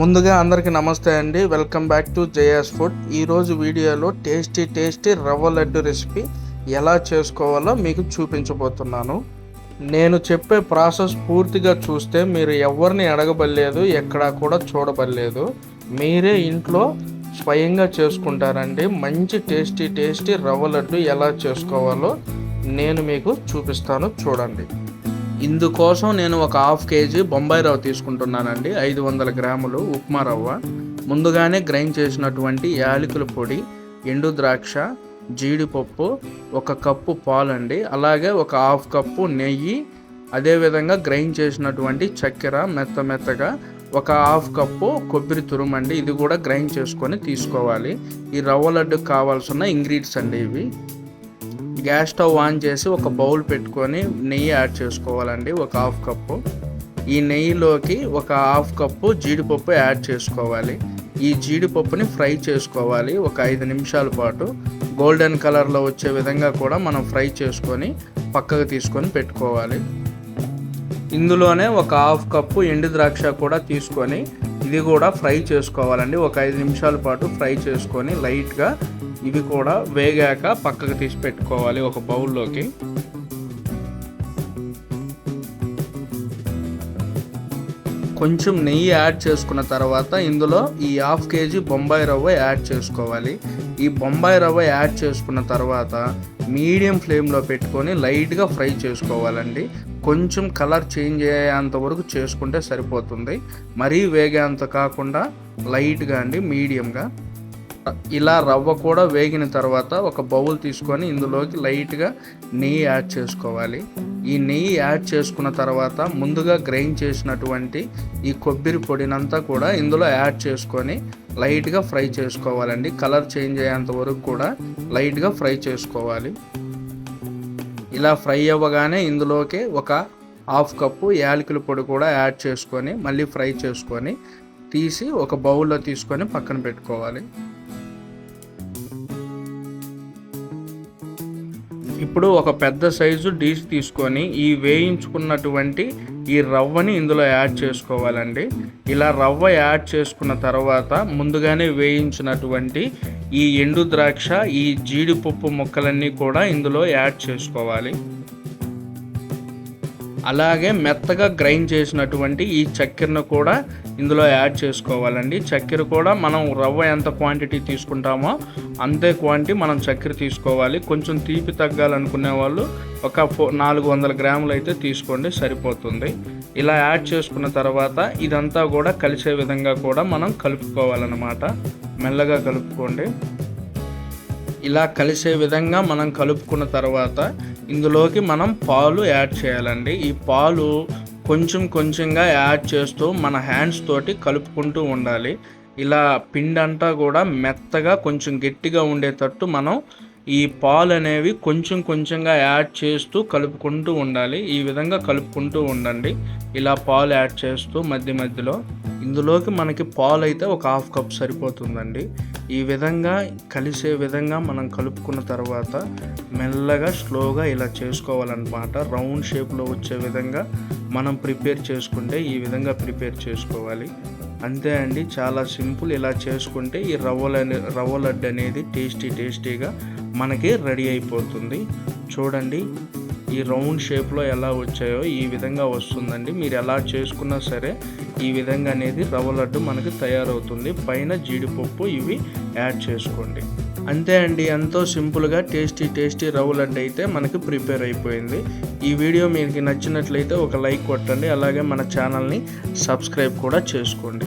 ముందుగా అందరికీ నమస్తే అండి. Welcome back to JS food ఈరోజు వీడియోలో టేస్టీ టేస్టీ రవ్వ లడ్డు రెసిపీ ఎలా చేసుకోవాలో మీకు చూపించబోతున్నాను. నేను చెప్పే ప్రాసెస్ పూర్తిగా చూస్తే మీరు ఎవరిని అడగబడలేదు ఎక్కడా కూడా చూడబడలేదు. మీరే ఇంట్లో స్వయంగా చేసుకుంటారండి. మంచి టేస్టీ టేస్టీ రవ్వ లడ్డు ఎలా చేసుకోవాలో నేను మీకు చూపిస్తాను. చూడండి. ఇందుకోసం నేను ఒక హాఫ్ కేజీ బొంబాయి రవ్వ తీసుకుంటున్నానండి. ఐదు వందల గ్రాములు ఉప్మా రవ్వ. ముందుగానే గ్రైండ్ చేసినటువంటి యాలకుల పొడి ఎండు ద్రాక్ష జీడిపప్పు ఒక కప్పు పాలండి. అలాగే ఒక హాఫ్ కప్పు నెయ్యి అదేవిధంగా గ్రైండ్ చేసినటువంటి చక్కెర మెత్త మెత్తగా ఒక హాఫ్ కప్పు కొబ్బరి తురుమండి. ఇది కూడా గ్రైండ్ చేసుకొని తీసుకోవాలి. ఈ రవ్వ లడ్డు కావాల్సిన ఇంగ్రీడియంట్స్ అండి ఇవి. గ్యాస్ స్టవ్ ఆన్ చేసి ఒక బౌల్ పెట్టుకొని నెయ్యి యాడ్ చేసుకోవాలండి ఒక హాఫ్ కప్పు. ఈ నెయ్యిలోకి ఒక హాఫ్ కప్పు జీడిపప్పు యాడ్ చేసుకోవాలి. ఈ జీడిపప్పుని ఫ్రై చేసుకోవాలి ఒక ఐదు నిమిషాల పాటు. గోల్డెన్ కలర్లో వచ్చే విధంగా కూడా మనం ఫ్రై చేసుకొని పక్కకు తీసుకొని పెట్టుకోవాలి. ఇందులోనే ఒక హాఫ్ కప్పు ఎండు ద్రాక్ష కూడా తీసుకొని ఇది కూడా ఫ్రై చేసుకోవాలండి. ఒక ఐదు నిమిషాల పాటు ఫ్రై చేసుకొని లైట్గా ఇవి కూడా వేగాక పక్కకు తీసి పెట్టుకోవాలి ఒక బౌల్లోకి. కొంచెం నెయ్యి యాడ్ చేసుకున్న తర్వాత ఇందులో ఈ హాఫ్ కేజీ బొంబాయి రవ్వ యాడ్ చేసుకోవాలి. ఈ బొంబాయి రవ్వ యాడ్ చేసుకున్న తర్వాత మీడియం ఫ్లేమ్లో పెట్టుకొని లైట్గా ఫ్రై చేసుకోవాలండి. కొంచెం కలర్ చేంజ్ అయ్యేంత వరకు చేసుకుంటే సరిపోతుంది. మరీ వేగేంత కాకుండా లైట్గా అండి మీడియంగా. ఇలా రవ్వ కూడా వేగిన తర్వాత ఒక బౌల్ తీసుకొని ఇందులోకి లైట్గా నెయ్యి యాడ్ చేసుకోవాలి. ఈ నెయ్యి యాడ్ చేసుకున్న తర్వాత ముందుగా గ్రైండ్ చేసినటువంటి ఈ కొబ్బరి పొడినంతా కూడా ఇందులో యాడ్ చేసుకొని లైట్గా ఫ్రై చేసుకోవాలండి. కలర్ చేంజ్ అయ్యేంత వరకు కూడా లైట్గా ఫ్రై చేసుకోవాలి. ఇలా ఫ్రై అవ్వగానే ఇందులోకి ఒక హాఫ్ కప్పు యాలకుల పొడి కూడా యాడ్ చేసుకొని మళ్ళీ ఫ్రై చేసుకొని తీసి ఒక బౌల్లో తీసుకొని పక్కన పెట్టుకోవాలి. ఇప్పుడు ఒక పెద్ద సైజు డిష్ తీసుకొని ఈ వేయించుకున్నటువంటి ఈ రవ్వని ఇందులో యాడ్ చేసుకోవాలండి. ఇలా రవ్వ యాడ్ చేసుకున్న తర్వాత ముందుగానే వేయించినటువంటి ఈ ఎండు ద్రాక్ష ఈ జీడిపప్పు ముక్కలన్నీ కూడా ఇందులో యాడ్ చేసుకోవాలి. అలాగే మెత్తగా గ్రైండ్ చేసినటువంటి ఈ చక్కెరను కూడా ఇందులో యాడ్ చేసుకోవాలండి. చక్కెర కూడా మనం రవ్వ ఎంత క్వాంటిటీ తీసుకుంటామో అంతే క్వాంటిటీ మనం చక్కెర తీసుకోవాలి. కొంచెం తీపి తగ్గాలనుకునే వాళ్ళు ఒక ఫో నాలుగు వందల గ్రాములు అయితే తీసుకోండి సరిపోతుంది. ఇలా యాడ్ చేసుకున్న తర్వాత ఇదంతా కూడా కలిసే విధంగా కూడా మనం కలుపుకోవాలన్నమాట. మెల్లగా కలుపుకోండి. ఇలా కలిసే విధంగా మనం కలుపుకున్న తర్వాత ఇందులోకి మనం పాలు యాడ్ చేయాలండి. ఈ పాలు కొంచెం కొంచెంగా యాడ్ చేస్తూ మన హ్యాండ్స్ తోటి కలుపుకుంటూ ఉండాలి. ఇలా పిండి కూడా మెత్తగా కొంచెం గట్టిగా ఉండేటట్టు మనం ఈ పాలు అనేవి కొంచెం కొంచెంగా యాడ్ చేస్తూ కలుపుకుంటూ ఉండాలి. ఈ విధంగా కలుపుకుంటూ ఉండండి. ఇలా పాలు యాడ్ చేస్తూ మధ్య మధ్యలో. ఇందులోకి మనకి పాలు అయితే ఒక హాఫ్ కప్ సరిపోతుందండి. ఈ విధంగా కలిసే విధంగా మనం కలుపుకున్న తర్వాత మెల్లగా స్లోగా ఇలా చేసుకోవాలన్నమాట. రౌండ్ షేప్లో వచ్చే విధంగా మనం ప్రిపేర్ చేసుకుంటే ఈ విధంగా ప్రిపేర్ చేసుకోవాలి. అంతే అండి. చాలా సింపుల్. ఇలా చేసుకుంటే ఈ రవ్వ రవ్వ లడ్డు అనేది టేస్టీ టేస్టీగా మనకి రెడీ అయిపోతుంది. చూడండి. ఈ రౌండ్ షేప్లో ఎలా వచ్చాయో ఈ విధంగా వస్తుందండి. మీరు ఎలా చేసుకున్నా సరే ఈ విధంగా అనేది రవ్వ లడ్డు మనకి తయారవుతుంది. పైన జీడిపప్పు ఇవి యాడ్ చేసుకోండి. అంతే అండి. ఎంతో సింపుల్గా టేస్టీ టేస్టీ రవ్వ లడ్డు అయితే మనకి ప్రిపేర్ అయిపోయింది. ఈ వీడియో మీకు నచ్చినట్లయితే ఒక లైక్ కొట్టండి. అలాగే మన ఛానల్ని సబ్స్క్రైబ్ కూడా చేసుకోండి.